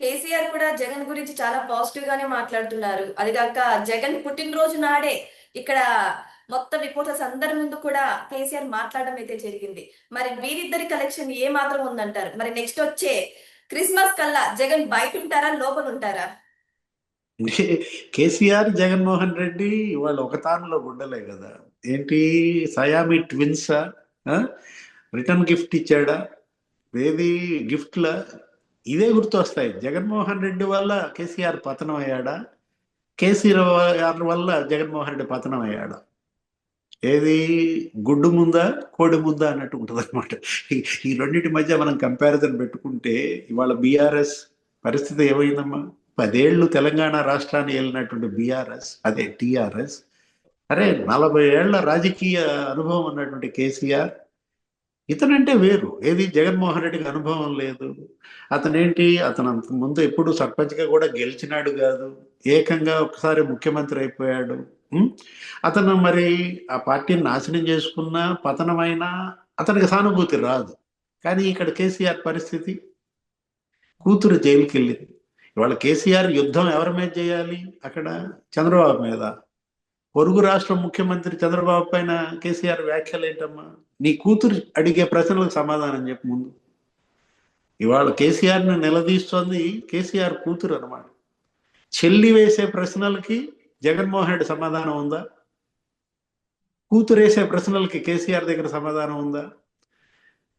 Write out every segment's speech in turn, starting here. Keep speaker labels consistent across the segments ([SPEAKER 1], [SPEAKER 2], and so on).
[SPEAKER 1] కేసీఆర్ కూడా జగన్ గురించి చాలా పాజిటివ్ గానే మాట్లాడుతున్నారు. అది కాక జగన్ పుట్టినరోజు నాడే ఇక్కడ మొత్తం రిపోర్టర్స్ అందరి ముందు కూడా కేసీఆర్ మాట్లాడడం అయితే జరిగింది. మరి వీరిద్దరి కలెక్షన్ ఏ మాత్రం ఉందంటారు? మరి నెక్స్ట్ వచ్చే క్రిస్మస్ కల్లా జగన్ బయట ఉంటారా లోపల ఉంటారా
[SPEAKER 2] కేసీఆర్ జగన్మోహన్ రెడ్డి వాళ్ళు ఒక తానులో గుండలే కదా. ఏంటి? సయామి ట్విన్సా రిటర్న్ గిఫ్ట్ ఇచ్చాడా? ఏది? గిఫ్ట్లా? ఇదే గుర్తొస్తాయి. జగన్మోహన్ రెడ్డి వల్ల కేసీఆర్ పతనం అయ్యాడా కేసీఆర్ వల్ల జగన్మోహన్ రెడ్డి పతనం అయ్యాడా ఏది? గుడ్డు ముందా కోడి ముందా అన్నట్టు ఉంటుంది అనమాట ఈ రెండింటి మధ్య మనం కంపారిజన్ పెట్టుకుంటే ఇవాళ బీఆర్ఎస్ పరిస్థితి ఏమైందమ్మా? పదేళ్ళు తెలంగాణ రాష్ట్రాన్ని వెళ్ళినటువంటి బీఆర్ఎస్ అదే టీఆర్ఎస్. అరే నలభై ఏళ్ళ రాజకీయ అనుభవం ఉన్నటువంటి కేసీఆర్ ఇతనంటే వేరు. ఏది జగన్మోహన్ రెడ్డికి అనుభవం లేదు. అతనేంటి? అతను అంత ముందు ఎప్పుడు సర్పంచ్గా కూడా గెలిచినాడు కాదు. ఏకంగా ఒకసారి ముఖ్యమంత్రి అయిపోయాడు. అతను మరి ఆ పార్టీని నాశనం చేసుకున్నా పతనమైనా అతనికి సానుభూతి రాదు. కానీ ఇక్కడ కేసీఆర్ పరిస్థితి కూతురు జైలుకి వెళ్ళింది ఇవాళ కేసీఆర్ యుద్ధం ఎవరి మీద చేయాలి? అక్కడ చంద్రబాబు మీద. పొరుగు రాష్ట్ర ముఖ్యమంత్రి చంద్రబాబు పైన కేసీఆర్ వ్యాఖ్యలు ఏంటమ్మా నీ కూతురు అడిగే ప్రశ్నలకు సమాధానం చెప్పు ముందు. ఇవాళ కేసీఆర్ని నిలదీస్తోంది కేసీఆర్ కూతురు అన్నమాట. చెల్లి వేసే ప్రశ్నలకి జగన్మోహన్ రెడ్డి సమాధానం ఉందా? కూతురు వేసే ప్రశ్నలకి కేసీఆర్ దగ్గర సమాధానం ఉందా?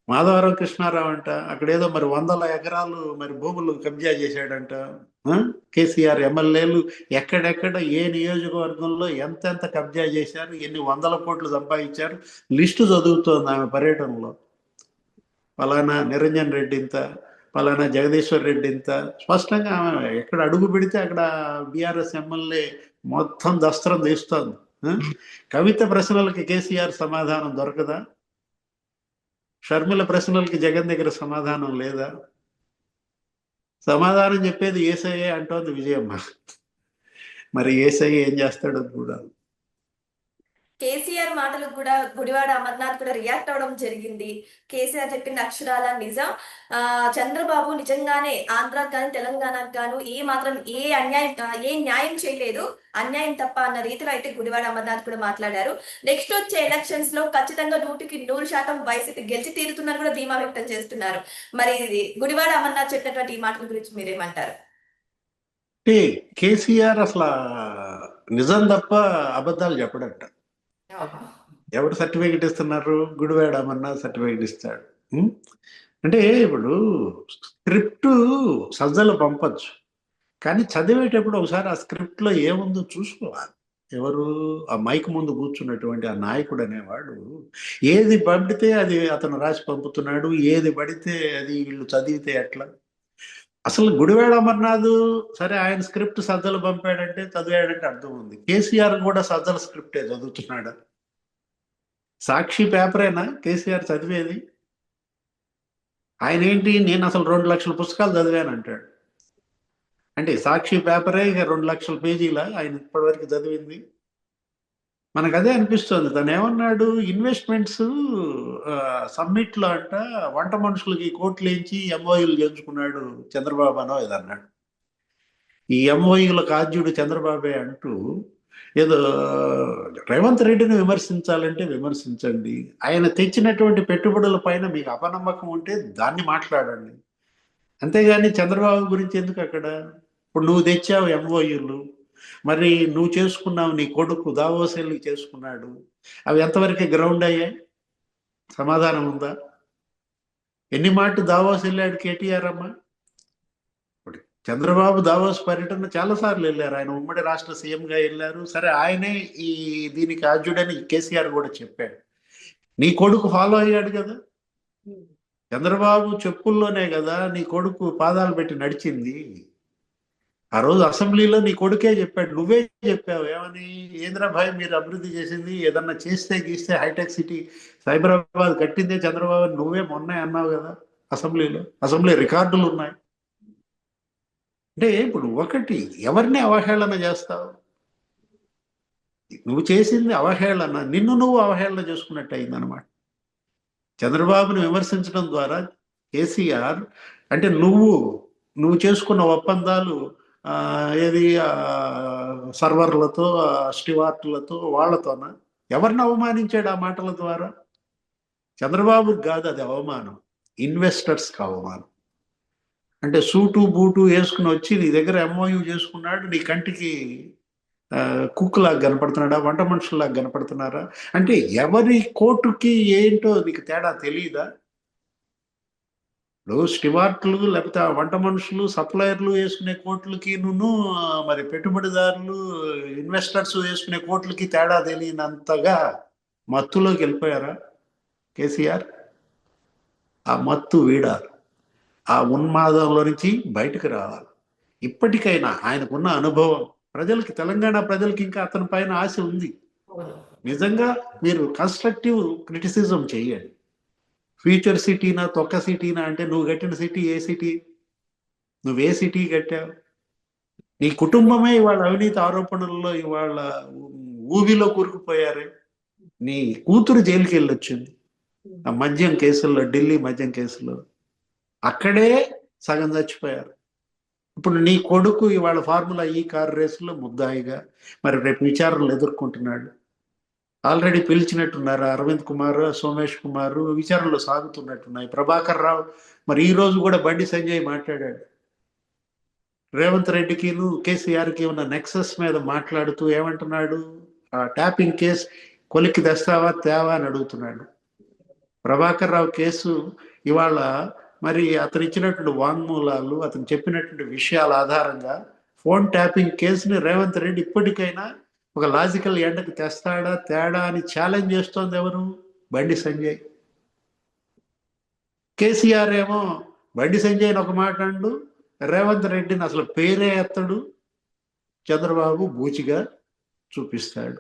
[SPEAKER 2] మాధవరం కృష్ణారావు అంట అక్కడేదో మరి వందల ఎకరాలు మరి భూములు కబ్జా చేశాడంట. కేసీఆర్ ఎమ్మెల్యేలు ఎక్కడెక్కడ ఏ నియోజకవర్గంలో ఎంతెంత కబ్జా చేశారు ఎన్ని వందల కోట్లు సంపాదించారు లిస్టు చదువుతోంది ఆమె పర్యటనలో. పలానా నిరంజన్ రెడ్డి ఇంత పలానా జగదీశ్వర్ రెడ్డి ఇంత స్పష్టంగా ఆమె ఎక్కడ అడుగు పెడితే అక్కడ బీఆర్ఎస్ ఎమ్మెల్యే మొత్తం దస్త్రం తీస్తోంది. కవిత ప్రశ్నలకు కేసీఆర్ సమాధానం దొరకదా? షర్మిల ప్రశ్నలకి జగన్ దగ్గర సమాధానం లేదా? సమాధానం చెప్పేది ఏసఐ అంటోంది విజయమ్మ. మరి ఏసఐ ఏం చేస్తాడో కూడా
[SPEAKER 1] కేసీఆర్ మాటలకు కూడా గుడివాడ అమర్నాథ్ కూడా రియాక్ట్ అవడం జరిగింది. కేసీఆర్ చెప్పిన అక్షరాల నిజం. ఆ చంద్రబాబు నిజంగానే ఆంధ్రాకు కానీ తెలంగాణకు గాను ఏ మాత్రం ఏ అన్యాయం ఏ న్యాయం చేయలేదు. అన్యాయం తప్ప అన్న రీతిలో అయితే గుడివాడ అమర్నాథ్ కూడా మాట్లాడారు. నెక్స్ట్ వచ్చే ఎలక్షన్స్లో ఖచ్చితంగా నూటికి నూరు శాతం వైసీపీ గెలిచి తీరుతున్నారు కూడా ధీమా వ్యక్తం చేస్తున్నారు. మరి ఇది గుడివాడ అమర్నాథ్ చెప్పినటువంటి ఈ మాటల గురించి మీరేమంటారు?
[SPEAKER 2] కేసీఆర్ అసలు నిజం తప్ప అబద్ధాలు చెప్పడంట. ఎవరు సర్టిఫికెట్ ఇస్తున్నారు? గుడివాడ అమర్నాథ్ సర్టిఫికెట్ ఇస్తాడు? అంటే ఇప్పుడు స్క్రిప్ట్ సజ్జలు పంపచ్చు. కానీ చదివేటప్పుడు ఒకసారి ఆ స్క్రిప్ట్లో ఏముందో చూసుకోవాలి. ఎవరు ఆ మైక్ ముందు కూర్చున్నటువంటి ఆ నాయకుడు అనేవాడు ఏది పడితే అది అతను రాసి పంపుతున్నాడు ఏది పడితే అది వీళ్ళు చదివితే ఎట్లా? అసలు గుడివాడ అమర్నాథ్ సరే ఆయన స్క్రిప్ట్ సజ్జలు పంపాడంటే చదివాడంటే అర్థం ఉంది. కేసీఆర్ కూడా సజ్జల స్క్రిప్టే చదువుతున్నాడు? సాక్షి పేపరేనా? కేసీఆర్ చదివేది? ఆయన ఏంటి నేను అసలు రెండు లక్షల పుస్తకాలు చదివాను అంటాడు. అంటే సాక్షి పేపరే ఇక రెండు లక్షల పేజీల ఆయన ఇప్పటివరకు చదివింది. మనకు అదే అనిపిస్తుంది. తను ఏమన్నాడు? ఇన్వెస్ట్మెంట్స్ సమ్మిట్లో అంట వంట మనుషులకి కోట్లు ఎంచి ఎంఓయూలు చేయించుకున్నాడు చంద్రబాబు అనో ఇదన్నాడు ఈ ఎంఓయూల కాద్యుడు చంద్రబాబే అంటూ ఏదో రేవంత్ రెడ్డిని విమర్శించాలంటే విమర్శించండి. ఆయన తెచ్చినటువంటి పెట్టుబడుల పైన మీకు అపనమ్మకం ఉంటే దాన్ని మాట్లాడండి. అంతేగాని చంద్రబాబు గురించి ఎందుకు అక్కడ? ఇప్పుడు నువ్వు తెచ్చావు ఎంఓయూలు. మరి నువ్వు చేసుకున్నావు నీ కొడుకు దావోసెల్లి చేసుకున్నాడు. అవి ఎంతవరకు గ్రౌండ్ అయ్యాయి? సమాధానం ఉందా? ఎన్ని మాట దావోస్ వెళ్ళాడు కేటీఆర్ అమ్మ? చంద్రబాబు దావోస్ పర్యటన చాలా సార్లు వెళ్ళారు. ఆయన ఉమ్మడి రాష్ట్ర సీఎంగా వెళ్ళారు. సరే ఆయనే ఈ దీనికి ఆద్యుడని కేసీఆర్ కూడా చెప్పాడు. నీ కొడుకు ఫాలో అయ్యాడు కదా? చంద్రబాబు చెప్పుల్లోనే కదా నీ కొడుకు పాదాలు పెట్టి నడిచింది. ఆ రోజు అసెంబ్లీలో నీ కొడుకే చెప్పాడు. నువ్వే చెప్పావు. ఏమని? ఏంద్రాభాయ్ మీరు అభివృద్ధి చేసింది? ఏదన్నా చేస్తే గీస్తే హైటెక్ సిటీ సైబరాబాద్ కట్టిందే చంద్రబాబు నువ్వే మొన్నే అన్నావు కదా అసెంబ్లీలో. అసెంబ్లీ రికార్డులు ఉన్నాయి. అంటే ఇప్పుడు ఒకటి ఎవరిని అవహేళన చేస్తావు? నువ్వు చేసింది అవహేళన నిన్ను నువ్వు అవహేళన చేసుకున్నట్టు అయిందనమాట చంద్రబాబుని విమర్శించడం ద్వారా కేసీఆర్ అంటే నువ్వు నువ్వు చేసుకున్న ఒప్పందాలు ఏది సర్వర్లతో స్టివార్ట్లతో వాళ్ళతోన? ఎవరిని అవమానించాడు ఆ మాటల ద్వారా? చంద్రబాబు కాదు అది అవమానం. ఇన్వెస్టర్స్కి అవమానం. అంటే సూటు బూటు వేసుకుని వచ్చి నీ దగ్గర ఎంఓయూ చేసుకున్నాడు నీ కంటికి కుక్కులాగా కనపడుతున్నాడా వంట మనుషుల్లాగా కనపడుతున్నారా? అంటే ఎవరి కోర్టుకి ఏంటో నీకు తేడా తెలియదా ఇప్పుడు స్టివార్ట్లు లేకపోతే ఆ వంట మనుషులు సప్లయర్లు వేసుకునే కోట్లకి నువ్వు మరి పెట్టుబడిదారులు ఇన్వెస్టర్స్ వేసుకునే కోట్లకి తేడా తెలియనంతగా మత్తులోకి వెళ్ళిపోయారా? కేసీఆర్? ఆ మత్తు వీడారు. ఆ ఉన్మాదంలో నుంచి బయటకు రావాలి. ఇప్పటికైనా ఆయనకున్న అనుభవం ప్రజలకి తెలంగాణ ప్రజలకి ఇంకా అతని పైన ఆశ ఉంది. నిజంగా మీరు కన్స్ట్రక్టివ్ క్రిటిసిజం చేయండి. ఫ్యూచర్ సిటీనా తొక్క సిటీనా అంటే నువ్వు కట్టిన సిటీ ఏ సిటీ నువ్వు ఏ సిటీ కట్టావు? నీ కుటుంబమే ఇవాళ అవినీతి ఆరోపణల్లో ఇవాళ ఊబిలో కూరుకుపోయారే. నీ కూతురు జైలుకి వెళ్ళొచ్చింది ఆ మద్యం కేసుల్లో ఢిల్లీ మద్యం కేసులో అక్కడే సగం చచ్చిపోయారు. ఇప్పుడు నీ కొడుకు ఇవాళ ఫార్ములా ఈ కార్ రేసులో ముద్దాయిగా మరి రేపు విచారణలు ఎదుర్కొంటున్నాడు. ఆల్రెడీ పిలిచినట్టున్నారు అరవింద్ కుమార్ సోమేష్ కుమార్ విచారణలు సాగుతున్నట్టున్నాయి. ప్రభాకర్ రావు మరి ఈ రోజు కూడా బండి సంజయ్ మాట్లాడాడు. రేవంత్ రెడ్డికిను కేసీఆర్కి ఉన్న నెక్సస్ మీద మాట్లాడుతూ ఏమంటున్నాడు? ఆ ట్యాపింగ్ కేసు కొలిక్కి తెస్తావా తేవా అని అడుగుతున్నాడు. ప్రభాకర్ రావు కేసు ఇవాళ మరి అతను ఇచ్చినటువంటి వాంగ్మూలాలు అతను చెప్పినటువంటి విషయాల ఆధారంగా ఫోన్ ట్యాపింగ్ కేసుని రేవంత్ రెడ్డి ఇప్పటికైనా ఒక లాజికల్ ఎండకు తెస్తాడా తేడా అని ఛాలెంజ్ చేస్తోంది ఎవరు? బండి సంజయ్. కేసీఆర్ ఏమో బండి సంజయ్ ఒక మాట అండు రేవంత్ రెడ్డిని అసలు పేరే ఎత్తడు చంద్రబాబు బూచిగా చూపిస్తాడు.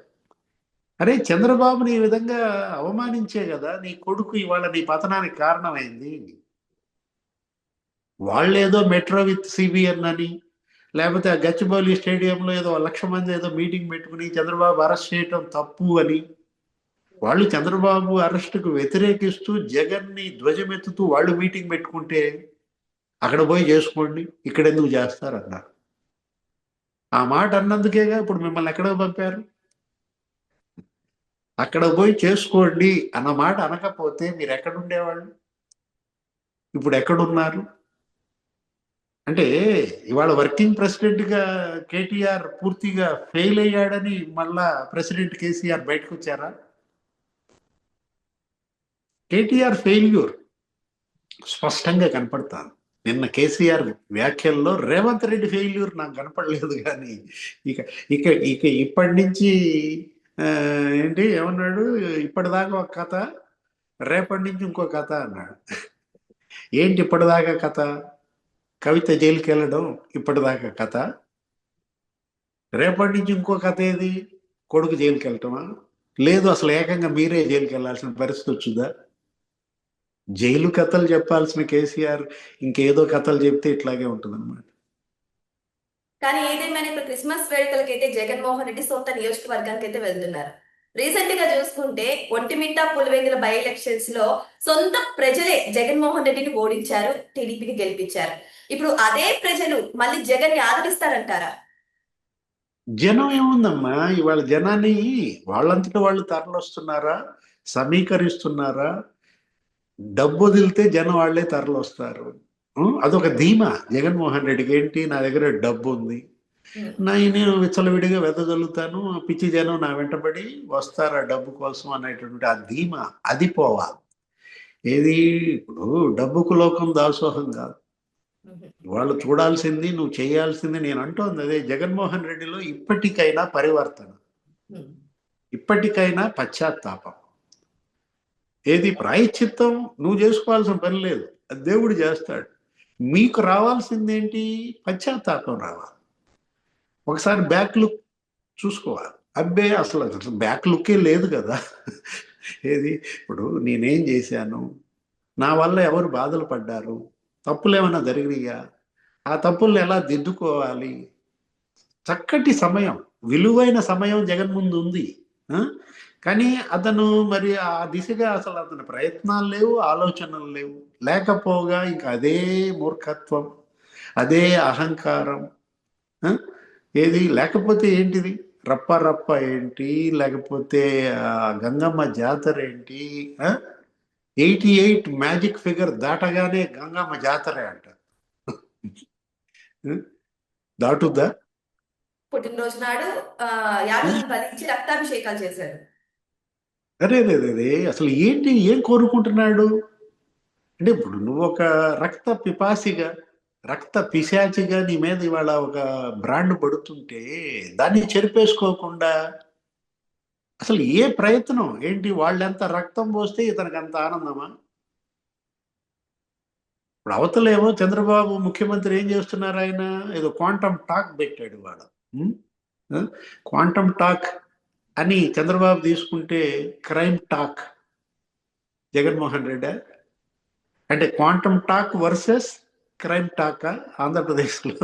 [SPEAKER 2] అరే చంద్రబాబుని ఈ విధంగా అవమానించే కదా నీ కొడుకు ఇవాళ నీ పతనానికి కారణమైంది. వాళ్ళేదో మెట్రో విత్ సిబిఎన్ అని లేకపోతే ఆ గచ్చిబౌలి స్టేడియంలో ఏదో లక్ష మంది ఏదో మీటింగ్ పెట్టుకుని చంద్రబాబు అరెస్ట్ చేయటం తప్పు అని వాళ్ళు చంద్రబాబు అరెస్టుకు వ్యతిరేకిస్తూ జగన్ని ధ్వజమెత్తుతూ వాళ్ళు మీటింగ్ పెట్టుకుంటే అక్కడ పోయి చేసుకోండి ఇక్కడ ఎందుకు చేస్తారు అన్నారు ఆ మాట అన్నందుకేగా ఇప్పుడు మిమ్మల్ని ఎక్కడ పంపారు? అక్కడ పోయి చేసుకోండి అన్న మాట అనకపోతే మీరు ఎక్కడ ఉండేవాళ్ళు ఇప్పుడు ఎక్కడున్నారు? అంటే ఇవాళ వర్కింగ్ ప్రెసిడెంట్గా కేటీఆర్ పూర్తిగా ఫెయిల్ అయ్యాడని మళ్ళా ప్రెసిడెంట్ కేసీఆర్ బయటకు వచ్చారా కేటీఆర్ ఫెయిల్యూర్ స్పష్టంగా కనపడతాను నిన్న కేసీఆర్ వ్యాఖ్యల్లో రేవంత్ రెడ్డి ఫెయిల్యూర్ నాకు కనపడలేదు కానీ ఇక ఇక ఇక ఇప్పటి నుంచి ఏంటి ఏమన్నాడు? ఇప్పటిదాకా ఒక కథ రేపటి నుంచి ఇంకో కథ అన్నాడు. ఏంటి ఇప్పటిదాకా కథ? కవిత జైలుకి వెళ్ళడం ఇప్పటిదాకా కథ. రేపటి నుంచి ఇంకో కథ ఏది? కొడుకు జైలుకి వెళ్ళటమా లేదు అసలు ఏకంగా మీరే జైలుకి వెళ్ళాల్సిన పరిస్థితి వచ్చిందా? జైలు కథలు చెప్పాల్సిన కేసీఆర్ ఇంకేదో కథలు చెప్తే ఇట్లాగే ఉంటుందన్నమాట.
[SPEAKER 1] కానీ ఏదేమైనా ఇప్పుడు క్రిస్మస్ వేడుకలకి అయితే జగన్మోహన్ రెడ్డి సొంత నియోజకవర్గానికి అయితే వెళ్తున్నారు. రీసెంట్గా చూసుకుంటే ఒంటిమిట్ట పులివెందుల బై ఎలక్షన్స్లో సొంత ప్రజలే జగన్మోహన్ రెడ్డిని ఓడించారు టీడీపీని గెలిపించారు. ఇప్పుడు అదే ప్రజలు మళ్ళీ జగన్ని ఆదరిస్తారంటారా?
[SPEAKER 2] జనం ఏముందమ్మా? ఇవాళ జనాన్ని వాళ్ళంతటా వాళ్ళు తరలొస్తున్నారా? సమీకరిస్తున్నారా? డబ్బు వదిలితే జనం వాళ్ళే తరలొస్తారు. అదొక ధీమా జగన్మోహన్ రెడ్డికి. ఏంటి? నా దగ్గర డబ్బు ఉంది. నేను విచ్చలవిడిగా వెదజల్లుతాను పిచ్చి జనం నా వెంటబడి వస్తారు డబ్బు కోసం అనేటువంటి ఆ ధీమా అది పోవాలి ఏది? ఇప్పుడు డబ్బుకు లోకం దాసోహం కాదు. వాళ్ళు చూడాల్సింది నువ్వు చేయాల్సింది నేను అంటోంది అదే జగన్మోహన్ రెడ్డిలో ఇప్పటికైనా పరివర్తన. ఇప్పటికైనా పశ్చాత్తాపం. ఏది? ప్రాయశ్చిత్తం. నువ్వు చేసుకోవాల్సిన పని లేదు. దేవుడు చేస్తాడు. మీకు రావాల్సింది ఏంటి పశ్చాత్తాపం రావాలి. ఒకసారి బ్యాక్ లుక్ చూసుకోవాలి. అబ్బే అసలు అసలు బ్యాక్ లుక్కే లేదు కదా. ఏది? ఇప్పుడు నేనేం చేశాను? నా వల్ల ఎవరు బాధలు పడ్డారు? తప్పులు ఏమైనా జరిగినాయా? ఆ తప్పుల్ని ఎలా దిద్దుకోవాలి? చక్కటి సమయం విలువైన సమయం జగన్ ముందు ఉంది. కానీ అతను మరి ఆ దిశగా అసలు అతని ప్రయత్నాలు లేవు ఆలోచనలు లేవు. లేకపోగా ఇంకా అదే మూర్ఖత్వం అదే అహంకారం. ఏది? లేకపోతే ఏంటిది? రప్ప రప్ప ఏంటి? లేకపోతే గంగమ్మ జాతర ఏంటి? ఎయిటీ ఎయిట్ మ్యాజిక్ ఫిగర్ దాటగానే గంగమ్మ జాతరే అంట? దాటుద్దా?
[SPEAKER 1] పుట్టినరోజు నాడు రక్తాభిషేకాలు చేశారు.
[SPEAKER 2] అరే అరే అసలు ఏంటి? ఏం కోరుకుంటున్నాడు? అంటే ఇప్పుడు నువ్వు ఒక రక్త పిపాసిగా రక్త పిశాచిగా నీ మీద ఇవాళ ఒక బ్రాండ్ పడుతుంటే దాన్ని చెరిపేసుకోకుండా అసలు ఏ ప్రయత్నం? ఏంటి? వాళ్ళెంత రక్తం పోస్తే ఇతనికి అంత ఆనందమా? ఇప్పుడు అవతలేమో చంద్రబాబు ముఖ్యమంత్రి ఏం చేస్తున్నారు ఆయన? ఏదో క్వాంటమ్ టాక్ పెట్టాడు వాడు క్వాంటమ్ టాక్ అని చంద్రబాబు తీసుకుంటే క్రైమ్ టాక్. జగన్మోహన్ రెడ్డి? అంటే quantum talk versus crime talk ఆంధ్రప్రదేశ్లో.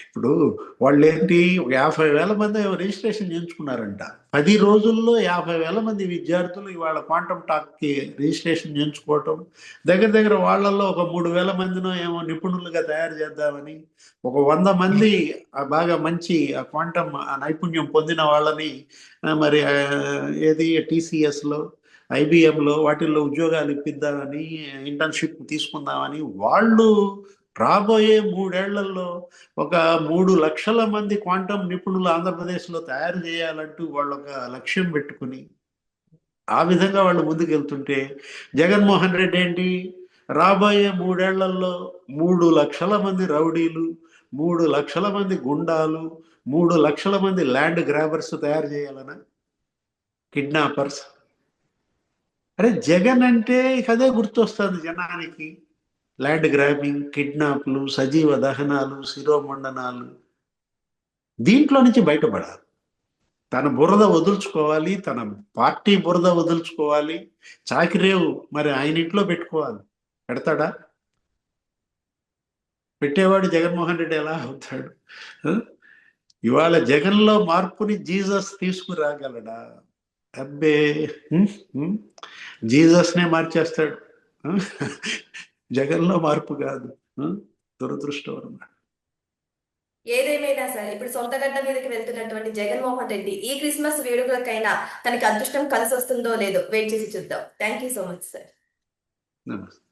[SPEAKER 2] ఇప్పుడు వాళ్ళు ఏంటి యాభై వేల మంది ఏమో రిజిస్ట్రేషన్ చేయించుకున్నారంట. పది రోజుల్లో యాభై వేల మంది విద్యార్థులు ఇవాళ క్వాంటమ్ టాక్కి రిజిస్ట్రేషన్ చేయించుకోవటం దగ్గర దగ్గర వాళ్ళల్లో ఒక మూడు వేల మందినో ఏమో నిపుణులుగా తయారు చేద్దామని ఒక వంద మంది బాగా మంచి ఆ క్వాంటమ్ ఆ నైపుణ్యం పొందిన వాళ్ళని మరి ఏది టీసీఎస్లో ఐబిఎంలో వాటిల్లో ఉద్యోగాలు ఇప్పిద్దామని ఇంటర్న్షిప్ తీసుకుందామని వాళ్ళు రాబోయే మూడేళ్ళలో ఒక మూడు లక్షల మంది క్వాంటమ్ నిపుణులు ఆంధ్రప్రదేశ్లో తయారు చేయాలంటూ వాళ్ళు ఒక లక్ష్యం పెట్టుకుని ఆ విధంగా వాళ్ళు ముందుకెళ్తుంటే జగన్మోహన్ రెడ్డి ఏంటి? రాబోయే మూడేళ్ళలో మూడు లక్షల మంది రౌడీలు మూడు లక్షల మంది గుండాలు మూడు లక్షల మంది ల్యాండ్ గ్రాబర్స్ తయారు చేయాలనా? కిడ్నాపర్స్. అరే జగన్ అంటే ఇక అదే గుర్తొస్తుంది జనానికి. ల్యాండ్ గ్రాబింగ్ కిడ్నాప్లు సజీవ దహనాలు శిరోమండనాలు. దీంట్లో నుంచి బయటపడాలి. తన బురద వదులుచుకోవాలి తన పార్టీ బురద వదులుచుకోవాలి. చాకిరేవు మరి ఆయన ఇంట్లో పెట్టుకోవాలి. పెడతాడా? పెట్టేవాడు జగన్మోహన్ రెడ్డి ఎలా అవుతాడు? ఇవాళ జగన్లో మార్పుని జీసస్ తీసుకురాగలడా? అబ్బే. జీసస్నే మార్చేస్తాడు? జగన్లో మార్పు కాదు? దురదృష్టం అన్నమాట.
[SPEAKER 1] ఏదేమైనా సరే ఇప్పుడు సొంత గడ్డ మీదకి వెళ్తున్నటువంటి జగన్మోహన్ రెడ్డి ఈ క్రిస్మస్ వేడుకలకైనా తనకి అదృష్టం కలిసి వస్తుందో లేదో వెయిట్ చేసి చూద్దాం. Thank you so much sir.
[SPEAKER 2] నమస్తే.